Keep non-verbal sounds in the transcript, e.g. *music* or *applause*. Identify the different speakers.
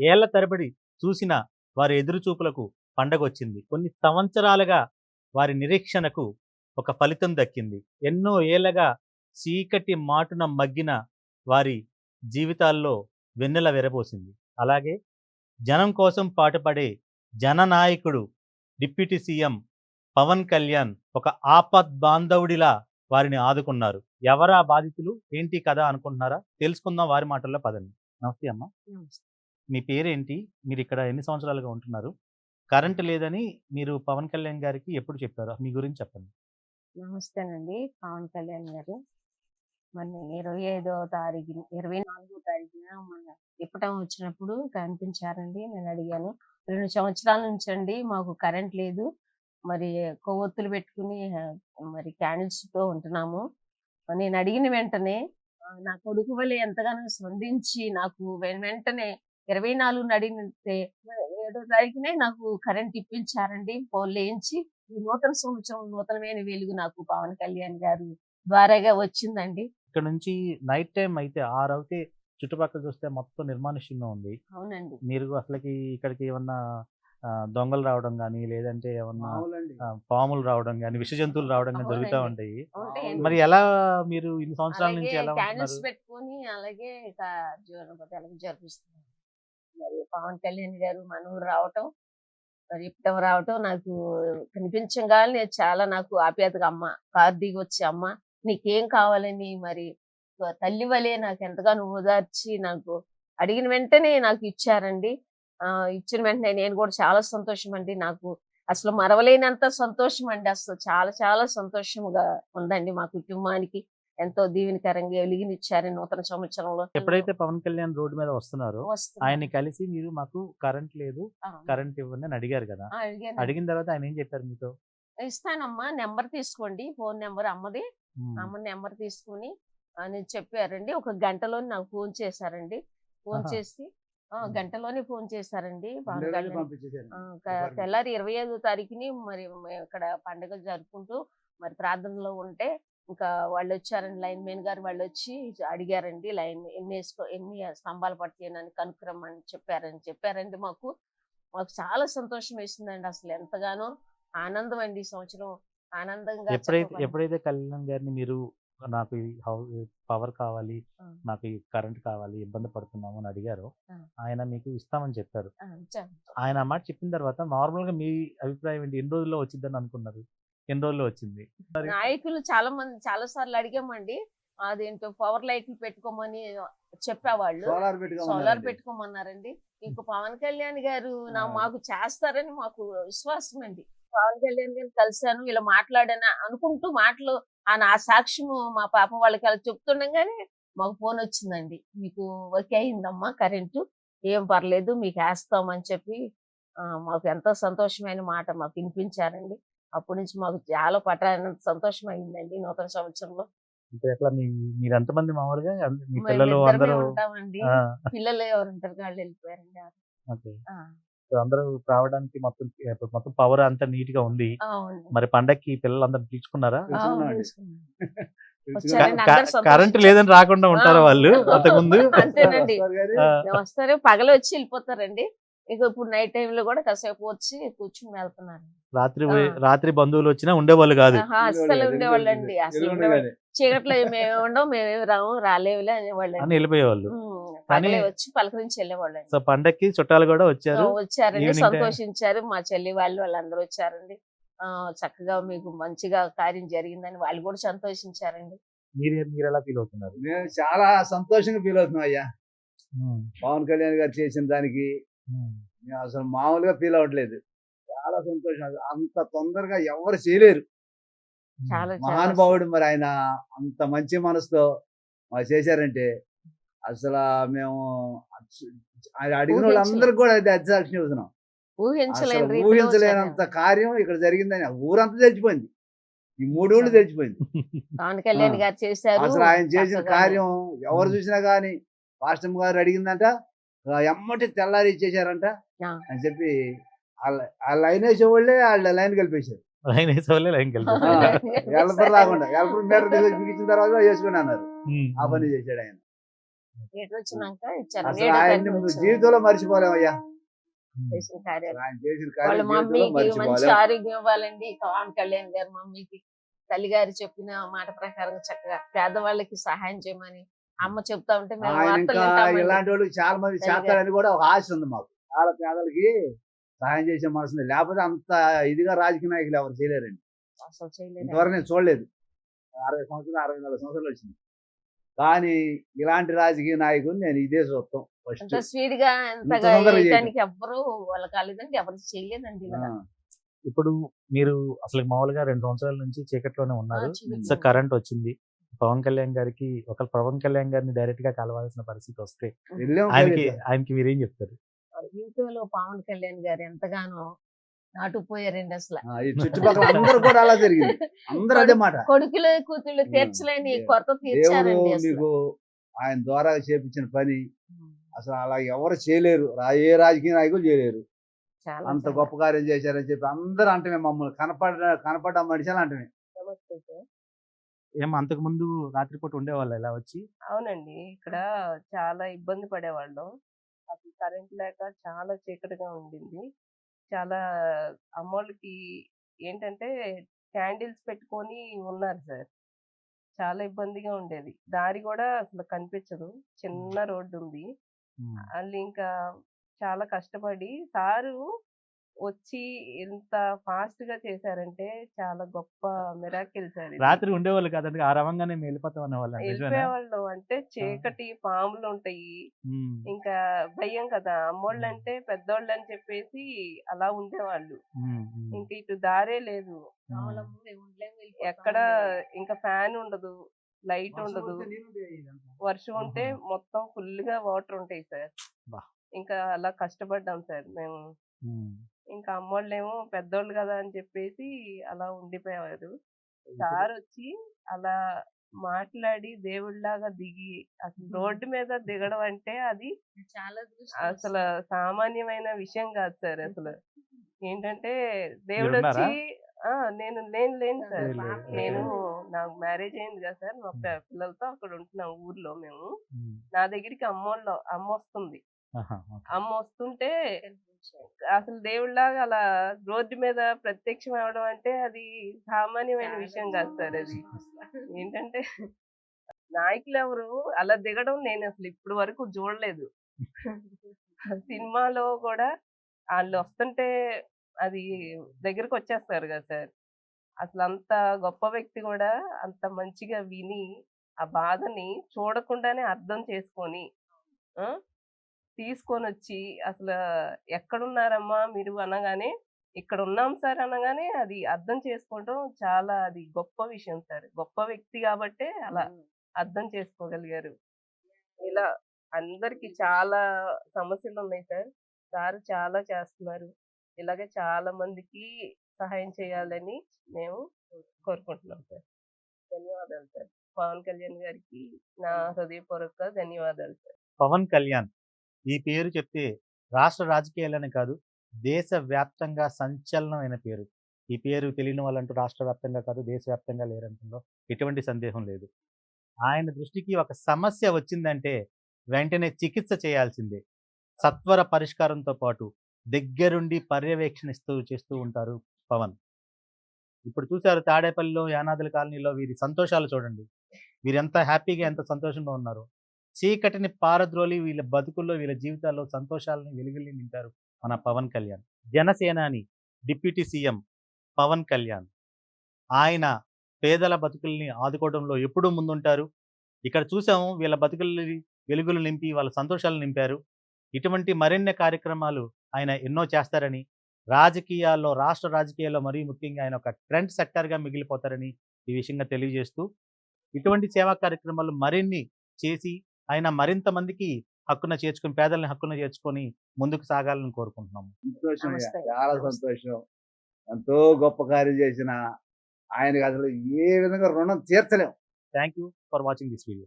Speaker 1: ఏళ్ళ తరబడి చూసిన వారి ఎదురుచూపులకు పండగ వచ్చింది కొన్ని సంవత్సరాలుగా వారి నిరీక్షణకు ఒక ఫలితం దక్కింది. ఎన్నో ఏళ్ళగా చీకటి మాటున మగ్గిన వారి జీవితాల్లో వెన్నెల విరబోసింది. అలాగే జనం కోసం పాటుపడే జననాయకుడు డిప్యూటీ సీఎం పవన్ కళ్యాణ్ ఒక ఆపద్ బాంధవుడిలా వారిని ఆదుకున్నారు. ఎవరా బాధితులు? ఏంటి కదా అనుకుంటున్నారా? తెలుసుకుందాం వారి మాటల్లో పదండి. నమస్తే అమ్మ. మీ పేరేంటి? మీరు ఇక్కడ ఎన్ని సంవత్సరాలుగా ఉంటున్నారు? కరెంట్ లేదని మీరు పవన్ కళ్యాణ్ గారికి ఎప్పుడు చెప్పారు? మీ గురించి చెప్పండి.
Speaker 2: నమస్తేనండి. పవన్ కళ్యాణ్ గారు. మొన్న ఇరవై ఐదో తారీఖు ఇరవై నాలుగో తారీఖున మన ఇప్పటం వచ్చినప్పుడు కనిపించారండి. నేను అడిగాను. రెండు సంవత్సరాల నుంచి అండి మాకు కరెంట్ లేదు. మరి కొవ్వొత్తులు పెట్టుకుని మరి క్యాండిల్స్తో ఉంటున్నాము. నేను అడిగిన వెంటనే నా కొడుకు వల్ల ఎంతగానో స్పందించి నాకు వెంటనే ఇరవై నాలుగు అడిగితే ఏడో తారీఖునే నాకు కరెంట్ ఇప్పించారండి. ఈ నూతన సంవత్సరం నూతనమైన వెలుగు నాకు పవన్ కళ్యాణ్ గారు ద్వారాగా వచ్చిందండి.
Speaker 1: ఇక్కడ నుంచి నైట్ టైం అయితే ఆరు అవుతే చుట్టుపక్కల చూస్తే మొత్తం నిర్మానుష్యంగా ఉంది.
Speaker 2: అవునండి.
Speaker 1: మీరు అసలుకి ఇక్కడికి ఏమన్నా దొంగలు రావడం కానీ లేదంటే ఏమన్నా పాములు రావడం కానీ విష జంతువులు రావడం కానీ జరుగుతూ. ఉంటాయి. మరి ఎలా మీరు ఇన్ని సంవత్సరాల నుంచి ఎలా
Speaker 2: పెట్టుకొని అలాగే జరిపిస్తున్నాను మరి పవన్ కళ్యాణ్ గారు మన ఊరు రావటం మరి ఇప్పటం రావటం నాకు కనిపించగానే చాలా నాకు ఆప్యాయతగా అమ్మ కార్ దిగి వచ్చి అమ్మ నీకేం కావాలని మరి తల్లి వలే నాకు ఎంతగానో ఓదార్చి నాకు అడిగిన వెంటనే నాకు ఇచ్చారండి. ఆ ఇచ్చిన వెంటనే నేను కూడా చాలా సంతోషం అండి నాకు అసలు మరవలేనంత సంతోషం అండి అసలు చాలా చాలా సంతోషంగా ఉందండి మా కుటుంబానికి. ఎంతో దీవెనకరంగా వెలిగినిచ్చారు నూతన సంవత్సరంలో.
Speaker 1: ఎప్పుడైతే పవన్ కళ్యాణ్ రోడ్డు మీద వస్తున్నారో. ఆయన్ని కలిసి మీరు మాకు కరెంట్ లేదు కరెంట్ ఇవ్వండి అని అడిగారు కదా.
Speaker 2: అడిగాను.
Speaker 1: తర్వాత ఆయన ఏం చెప్పారు మీతో?
Speaker 2: ఇస్తానమ్మా నెంబర్ తీసుకోండి ఫోన్ నెంబర్ అమ్మది. అమ్మ నెంబర్ తీసుకుని అని చెప్పారండి ఒక గంటలో నాకు ఫోన్ చేశారండి. ఫోన్. చేసి. గంటలోనే ఫోన్ చేశారండి తెల్లారి ఇరవై ఐదో తారీఖుని మరి ఇక్కడ పండుగ జరుపుకుంటూ మరి ప్రార్థనలో ఉంటే ఇంకా వాళ్ళు వచ్చారండి లైన్ మెయిన్ గారు వాళ్ళు వచ్చి అడిగారండి లైన్ ఎన్ని వేసుకో ఎన్ని స్తంభాలు పట్టియనని కనుక్కురమ్మని చెప్పారని చెప్పారండి మాకు. మాకు చాలా సంతోషం వేసిందండి అసలు ఎంతగానో ఆనందం అండి ఈ సంవత్సరం. ఆనందంగా
Speaker 1: ఎప్పుడైతే ఎప్పుడైతే కళ్యాణ్ గారిని మీరు నాకు పవర్ కావాలి. నాకు కరెంట్ కావాలి ఇబ్బంది పడుతున్నాము అని అడిగారు. ఆయన మీకు ఇస్తామని చెప్పారు. ఆయన మాట చెప్పిన తర్వాత నార్మల్గా మీ అభిప్రాయం ఏంటి? ఎన్ని రోజుల్లో వచ్చిందని అనుకున్నారు? ఎన్ని రోజుల్లో వచ్చింది.
Speaker 2: నాయకులు చాలా మంది చాలా సార్లు అడిగామండి అదేంటో పవర్ లైట్లు పెట్టుకోమని చెప్పేవాళ్ళు.
Speaker 3: సోలార్
Speaker 2: సోలార్
Speaker 3: పెట్టుకోమన్నారండి.
Speaker 2: ఇంక పవన్ కళ్యాణ్ గారు నా. మాకు చేస్తారని మాకు విశ్వాసం అండి. పవన్ కళ్యాణ్ గారిని కలిశాను ఇలా మాట్లాడాను అనుకుంటూ మాటలు ఆ నా సాక్ష్యము మా పాప వాళ్ళకి అలా చెప్తుండగానే మాకు ఫోన్ వచ్చిందండి. మీకు ఓకే అయిందమ్మా కరెంటు ఏం పర్లేదు మీకు వేస్తామని చెప్పి ఆ, మాకు ఎంతో సంతోషమైన మాట మాకు వినిపించారండి. అప్పటి నుంచి మాకు చాలా పట్టానంత సంతోషం అయిందండి నూతన సంవత్సరంలో.
Speaker 1: మీరు ఎంతమంది మామూలుగా? పిల్లలు అందరూ
Speaker 2: ఉంటామండి. పిల్లలు ఎవరు ఉంటారు వాళ్ళు వెళ్ళిపోయారండి
Speaker 1: ఓకే.
Speaker 2: ఆ,
Speaker 1: సో అందరూ రావడానికి మొత్తం ఇప్పుడు మొత్తం పవర్ అంతా నీట్గా ఉంది.
Speaker 2: అవును.
Speaker 1: మరి పండక్కి పిలుచుకున్నారా.
Speaker 2: వచ్చారండి, అందరూ సంతోషించారు.
Speaker 1: కరెంట్ లేదని రాకుండా ఉంటారా. వాళ్ళు? అంతకుముందు?
Speaker 2: అంతేనండి.
Speaker 3: వస్తారు
Speaker 2: పగలు వచ్చి వెళ్ళిపోతారండి. ఇక ఇప్పుడు నైట్ టైం లో కూడా కాసేపు వచ్చి కూర్చుని వెళ్తున్నారు
Speaker 1: రాత్రి. రాత్రి బంధువులు వచ్చినా ఉండేవాళ్ళు కాదు.
Speaker 2: అసలు ఉండేవాళ్ళు.
Speaker 3: కానీ.
Speaker 2: చీకట్లో మేము ఉండవు మేమేమి రాము రాలేవులే అనేవాళ్ళండి.
Speaker 1: అని వెళ్ళిపోయేవాళ్ళు. కానీ-
Speaker 2: వచ్చి పలకరించి వెళ్ళేవాళ్ళండి.
Speaker 1: సో పండక్కి చుట్టాలు కూడా వచ్చారు.
Speaker 2: వచ్చారండి. సంతోషించారు. మా చెల్లి వాళ్ళు వాళ్ళందరూ వచ్చారండి. ఆ చక్కగా మీకు మంచిగా కార్యం జరిగిందని వాళ్ళు కూడా సంతోషించారండి.
Speaker 1: మీరు మీరు ఎలా ఫీల్ అవుతున్నారు?
Speaker 3: మేము చాలా సంతోషంగా ఫీల్ అవుతున్నాం అయ్యా. పవన్ కళ్యాణ్ గారు చేసిన దానికి మేము అసలు మామూలుగా ఫీల్ అవ్వట్లేదు. చాలా సంతోషం. అంత తొందరగా ఎవరు చేయలేరు. మహానుభావుడు మరి ఆయన అంత మంచి మనసుతో మాకు చేశారంటే అసలు మేము ఆయన అడిగిన. వాళ్ళందరికీ కూడా అయితే అధ్యక్షం
Speaker 2: రీతిలో
Speaker 3: ఊహించలేనంత. కార్యం ఇక్కడ జరిగిందని ఊరంతా తెలిసిపోయింది. ఈ మూడు ఊళ్ళు
Speaker 2: చేశారు.
Speaker 3: అసలు ఆయన చేసిన కార్యం ఎవరు. చూసినా గానీ రాష్ట్రం గారు అడిగిందంట ఎమ్మటి తెల్లారి ఇచ్చేశారంట
Speaker 2: ఆ.
Speaker 3: అని చెప్పి ఆ లైన్ వేసే వాళ్ళే వాళ్ళ లైన్ కలిపేశారు.
Speaker 1: లైన్ వేసే వాళ్ళే లైన్
Speaker 3: ఆ,
Speaker 1: కలిపి
Speaker 3: ఎలపరు రాకుండా ఎలపరు మీటర్ బిగించిన తర్వాత వేసుకుని అన్నారు. ఆ పని చేశాడు ఆయన. అసలు ఆయన. జీవితంలో మర్చిపోలేమయ్యా
Speaker 2: చేసిన కార్యాలు.
Speaker 3: ఆయన చేసిన
Speaker 2: వాళ్ళ
Speaker 3: కార్యం జీవితంలో
Speaker 2: మమ్మీకి మంచి ఆరోగ్యం ఇవ్వాలండి. పవన్ కళ్యాణ్ గారు మమ్మీకి తల్లిగారు చెప్పిన మాట ప్రకారం చక్కగా పేదవాళ్ళకి సహాయం చేయమని అమ్మ చెప్తా ఉంటే.
Speaker 3: ఇలాంటి వాళ్ళకి చాలా మంది. చేస్తారని కూడా ఒక ఆశ ఉంది మాకు చాలా పేదలకి సహాయం చేసే మనసు. లేకపోతే అంత ఇదిగా రాజకీయ నాయకులు ఎవరు చేయలేరండి ఇంతవరకు నేను చూడలేదు అరవై సంవత్సరాలు అరవై నాలుగు సంవత్సరాలు వచ్చింది కానీ ఇలాంటి రాజకీయ నాయకులు నేను ఇదే చూస్తాం
Speaker 2: వాళ్ళ.
Speaker 1: ఇప్పుడు మీరు అసలు మామూలుగా రెండు సంవత్సరాల నుంచి చీకట్లోనే ఉన్నారు. సో కరెంట్ వచ్చింది పవన్ కళ్యాణ్ గారికి ఒక పవన్ కళ్యాణ్ గారిని డైరెక్ట్గా కలవాల్సిన పరిస్థితి వస్తే ఆయనకి ఆయనకి మీరేం చెప్తారు?
Speaker 2: యూపీలో పవన్ కళ్యాణ్ గారు ఎంతగానో నాటుకుపోయారండి అసలు.
Speaker 3: చుట్టుపక్కల అందరూ కూడా అలా జరిగింది. అందరూ అదే మాట.
Speaker 2: కొడుకులు కూతుళ్ళు తీర్చలేని కొరత తీర్చారండి
Speaker 3: మీకు ఆయన ద్వారా చేపించిన పని. అసలు అలా ఎవరు చేయలేరు. ఏ రాజకీయ నాయకులు చేయలేరు.
Speaker 2: చాలా
Speaker 3: అంత. గొప్ప కార్యం చేశారని చెప్పి అందరూ అంటే మమ్మల్ని. కనపడ కనపడ్డ మనిషిని అంటే
Speaker 2: నమస్తే సార్.
Speaker 1: ఏం అంతకు ముందు రాత్రిపూట ఉండేవాళ్ళు ఇలా వచ్చి.
Speaker 4: అవునండి. ఇక్కడ చాలా ఇబ్బంది పడేవాళ్ళం. అసలు కరెంట్ లేక చాలా చీకటిగా ఉండింది. చాలా అమ్మోళ్ళకి ఏంటంటే క్యాండిల్స్ పెట్టుకొని ఉన్నారు సార్. చాలా ఇబ్బందిగా ఉండేది. దారి కూడా అసలు కనిపించదు. చిన్న రోడ్డు ఉంది వాళ్ళు ఇంకా చాలా కష్టపడి సారు వచ్చి ఇంత ఫాస్ట్గా చేశారంటే చాలా గొప్ప మిరాకిల్ సార్.
Speaker 1: రాత్రి ఉండేవాళ్ళు కాదండి. ఆ రవంగానే వెళ్ళిపోతాం అనేవాళ్ళు?
Speaker 4: వెళ్ళిపోయేవాళ్ళు అంటే చీకటి పాములు ఉంటాయి ఇంకా భయం కదా! అమ్మోళ్ళు అంటే పెద్దోళ్ళు అని చెప్పేసి అలా ఉండేవాళ్ళు. ఇంక ఇటు దారే లేదు. ఎక్కడ. ఇంకా ఫ్యాన్ ఉండదు. లైట్ ఉండదు. వర్షం ఉంటే. మొత్తం ఫుల్గా వాటర్ ఉంటాయి సార్. ఇంకా అలా కష్టపడ్డాం సార్ మేము. ఇంకా అమ్మోళ్ళేమో పెద్దోళ్ళు కదా అని చెప్పేసి అలా ఉండిపోయేవారు. సార్ వచ్చి అలా మాట్లాడి దేవుడిలాగా దిగి అసలు రోడ్డు మీద దిగడం అంటే అది
Speaker 2: చాలా
Speaker 4: అసలు సామాన్యమైన విషయం కాదు సార్ అసలు. *laughs* ఏంటంటే దేవుడు? వచ్చి ఆ! నేను నేను లేను సార్. నేను నాకు మ్యారేజ్ అయింది కదా సార్. మా పిల్లలతో అక్కడ ఉంటున్నాం ఊర్లో మేము. నా దగ్గరికి అమ్మోళ్ళు అమ్మ వస్తుంది. అమ్మ వస్తుంటే అసలు దేవుడిలాగా అలా రోడ్డు మీద ప్రత్యక్షం అవడం అంటే అది సామాన్యమైన విషయం కాదు సార్ అది. ఏంటంటే నాయకులు ఎవరు అలా దిగడం నేను అసలు ఇప్పుడు వరకు చూడలేదు. సినిమాలో కూడా వాళ్ళు వస్తుంటే అది దగ్గరకు వచ్చేస్తారు కదా సార్. అసలు అంత గొప్ప వ్యక్తి కూడా అంత మంచిగా విని ఆ బాధని చూడకుండానే అర్థం చేసుకొని తీసుకొని వచ్చి అసలు ఎక్కడున్నారమ్మా మీరు అనగానే ఇక్కడ ఉన్నాం సార్ అనగానే అది అర్థం చేసుకోవడం చాలా అది గొప్ప విషయం సార్. గొప్ప వ్యక్తి కాబట్టే అలా అర్థం చేసుకోగలిగారు. ఇలా అందరికి చాలా సమస్యలు ఉన్నాయి సార్. సార్ చాలా చేస్తున్నారు. ఇలాగే చాలా మందికి సహాయం చేయాలని మేము కోరుకుంటున్నాం సార్. ధన్యవాదాలు సార్. పవన్ కళ్యాణ్ గారికి నా హృదయపూర్వక ధన్యవాదాలు సార్.
Speaker 1: పవన్ కళ్యాణ్. ఈ పేరు చెప్తే రాష్ట్ర రాజకీయాలనే కాదు దేశ వ్యాప్తంగా సంచలనమైన పేరు. ఈ పేరు తెలియని వాళ్ళంటూ రాష్ట్ర వ్యాప్తంగా కాదు దేశవ్యాప్తంగా లేరంటుందో ఎటువంటి సందేహం లేదు. ఆయన దృష్టికి ఒక సమస్య వచ్చిందంటే వెంటనే చికిత్స చేయాల్సిందే. సత్వర పరిష్కారంతో పాటు దగ్గరుండి పర్యవేక్షణిస్తూ చేస్తూ ఉంటారు పవన్. ఇప్పుడు చూశారు తాడేపల్లిలో యానాదుల కాలనీలో వీరి సంతోషాలు చూడండి. వీరెంత హ్యాపీగా ఎంత సంతోషంగా ఉన్నారు. చీకటిని పారద్రోలి వీళ్ళ బతుకుల్లో వీళ్ళ జీవితాల్లో సంతోషాలని వెలుగుల్ని నింపారు మన పవన్ కళ్యాణ్. జనసేనాని డిప్యూటీ సీఎం పవన్ కళ్యాణ్. ఆయన పేదల బతుకుల్ని ఆదుకోవడంలో ఎప్పుడూ ముందుంటారు. ఇక్కడ చూసాము వీళ్ళ బతుకుల్ని వెలుగులు నింపి వాళ్ళ సంతోషాలు నింపారు. ఇటువంటి మరిన్ని కార్యక్రమాలు ఆయన ఎన్నో చేస్తారని రాజకీయాల్లో రాష్ట్ర రాజకీయాల్లో మరీ ముఖ్యంగా ఆయన ఒక ట్రెండ్ సెక్టర్గా మిగిలిపోతారని ఈ విషయంగా తెలియజేస్తూ ఇటువంటి సేవా కార్యక్రమాలు మరిన్ని చేసి ఆయన మరింత మందికి హక్కున చేర్చుకొని పేదల్ని హక్కున చేర్చుకొని ముందుకు సాగాలని కోరుకుంటున్నాము
Speaker 3: సంతోషం. చాలా సంతోషం. ఎంతో గొప్ప కార్యం చేసిన ఆయనకి అసలు ఏ విధంగా రుణం తీర్చలేం.
Speaker 1: Thank you for watching this video